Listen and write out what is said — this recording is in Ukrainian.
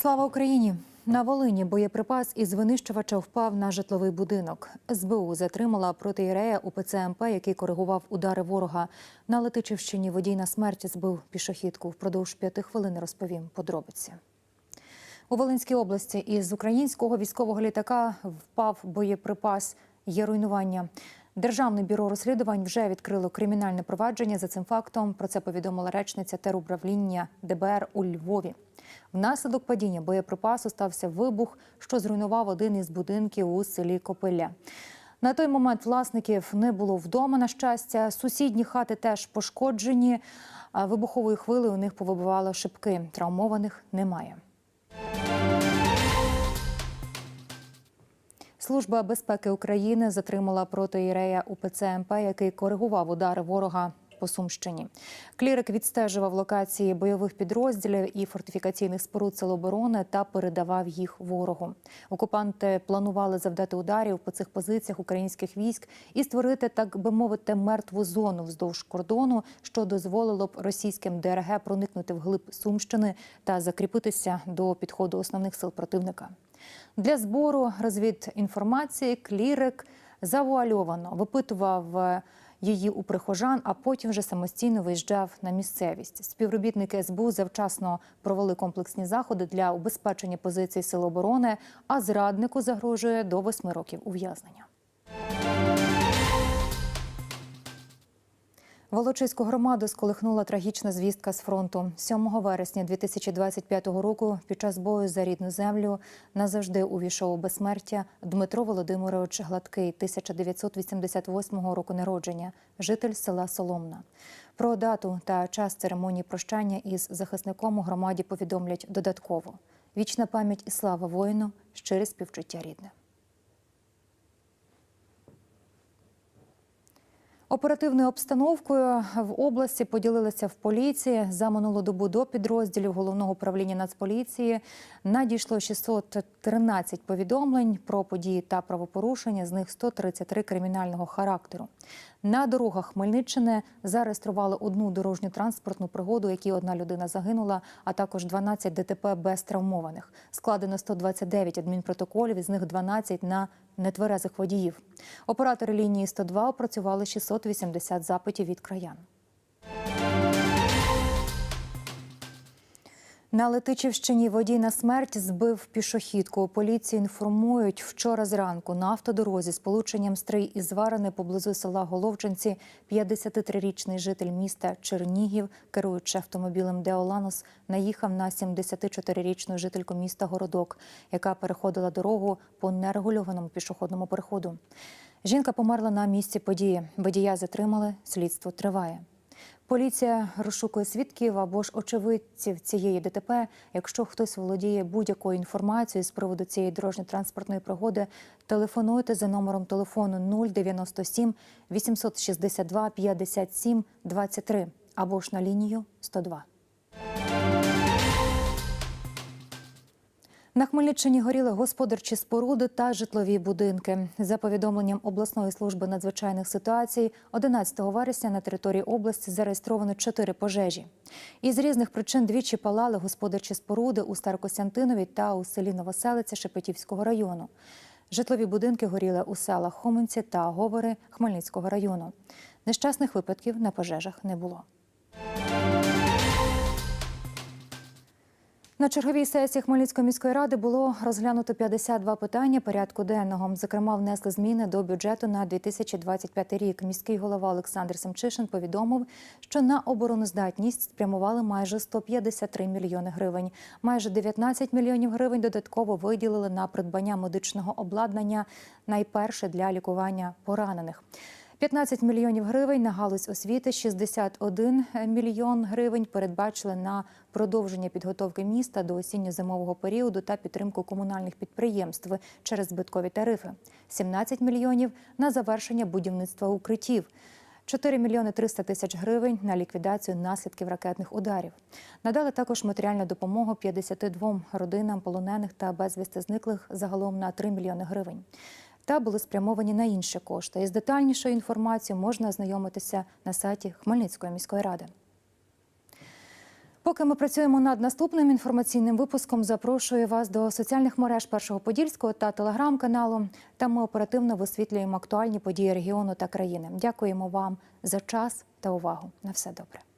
Слава Україні! На Волині боєприпас із винищувача впав на житловий будинок. СБУ затримала протиєрея УПЦ МП, який коригував удари ворога. На Летичівщині водій на смерті збив пішохідку. Впродовж п'яти хвилин розповім подробиці. У Волинській області із українського військового літака впав боєприпас. Є руйнування. Державне бюро розслідувань вже відкрило кримінальне провадження за цим фактом. Про це повідомила речниця теруправління ДБР у Львові. Внаслідок падіння боєприпасу стався вибух, що зруйнував один із будинків у селі Копиля. На той момент власників не було вдома. На щастя, сусідні хати теж пошкоджені. Вибухової хвили у них повибивало шибки. Травмованих немає. Служба безпеки України затримала протиєрея УПЦ МП, який коригував удари ворога по Сумщині. Клірик відстежував локації бойових підрозділів і фортифікаційних споруд Сил оборони та передавав їх ворогу. Окупанти планували завдати ударів по цих позиціях українських військ і створити, так би мовити, мертву зону вздовж кордону, що дозволило б російським ДРГ проникнути вглиб Сумщини та закріпитися до підходу основних сил противника. Для збору розвідінформації клірик завуальовано випитував е, її у прихожан, а потім вже самостійно виїжджав на місцевість. Співробітники СБУ завчасно провели комплексні заходи для убезпечення позицій Сил оборони, а зраднику загрожує до восьми років ув'язнення. Волочиську громаду сколихнула трагічна звістка з фронту. 7 вересня 2025 року під час бою за рідну землю назавжди увійшов у безсмертя Дмитро Володимирович Гладкий, 1988 року народження, житель села Соломна. Про дату та час церемонії прощання із захисником у громаді повідомлять додатково. Вічна пам'ять і слава воїну, щире співчуття рідне. Оперативною обстановкою в області поділилися в поліції за минулу добу до підрозділів головного управління Нацполіції. Надійшло 613 повідомлень про події та правопорушення. З них 133 кримінального характеру. На дорогах Хмельниччини зареєстрували одну дорожню транспортну пригоду, в якій одна людина загинула, а також 12 ДТП без травмованих. Складено 129 адмінпротоколів, із них 12 на нетверезих водіїв. Оператори лінії 102 опрацювали 680 запитів від краян. На Летичівщині водій на смерть збив пішохідку. Поліції інформують, вчора зранку на автодорозі з полученням стрий і зварене поблизу села Головчинці 53-річний житель міста Чернігів, керуючи автомобілем Деоланос, наїхав на 74-річну жительку міста Городок, яка переходила дорогу по нерегульованому пішохідному переходу. Жінка померла на місці події. Водія затримали, слідство триває. Поліція розшукує свідків або ж очевидців цієї ДТП. Якщо хтось володіє будь-якою інформацією з приводу цієї дорожньо-транспортної пригоди, телефонуйте за номером телефону 097 862 57 23 або ж на лінію 102. На Хмельниччині горіли господарчі споруди та житлові будинки. За повідомленням обласної служби надзвичайних ситуацій, 11 вересня на території області зареєстровано чотири пожежі. Із різних причин двічі палали господарчі споруди у Старокостянтинові та у селі Новоселиця Шепетівського району. Житлові будинки горіли у селах Хоменці та Говори Хмельницького району. Нещасних випадків на пожежах не було. На черговій сесії Хмельницької міської ради було розглянуто 52 питання порядку денного. Зокрема, внесли зміни до бюджету на 2025 рік. Міський голова Олександр Семчишин повідомив, що на обороноздатність спрямували майже 153 мільйони гривень. Майже 19 мільйонів гривень додатково виділили на придбання медичного обладнання, найперше для лікування поранених. 15 мільйонів гривень на галузь освіти, 61 мільйон гривень передбачили на продовження підготовки міста до осінньо-зимового періоду та підтримку комунальних підприємств через збиткові тарифи, 17 мільйонів на завершення будівництва укриттів. 4 мільйони 300 тисяч гривень на ліквідацію наслідків ракетних ударів. Надали також матеріальну допомогу 52 родинам полонених та безвісти зниклих загалом на 3 мільйони гривень та були спрямовані на інші кошти. Із детальнішою інформацією можна ознайомитися на сайті Хмельницької міської ради. Поки ми працюємо над наступним інформаційним випуском, запрошую вас до соціальних мереж Першого Подільського та телеграм-каналу. Там ми оперативно висвітлюємо актуальні події регіону та країни. Дякуємо вам за час та увагу. На все добре.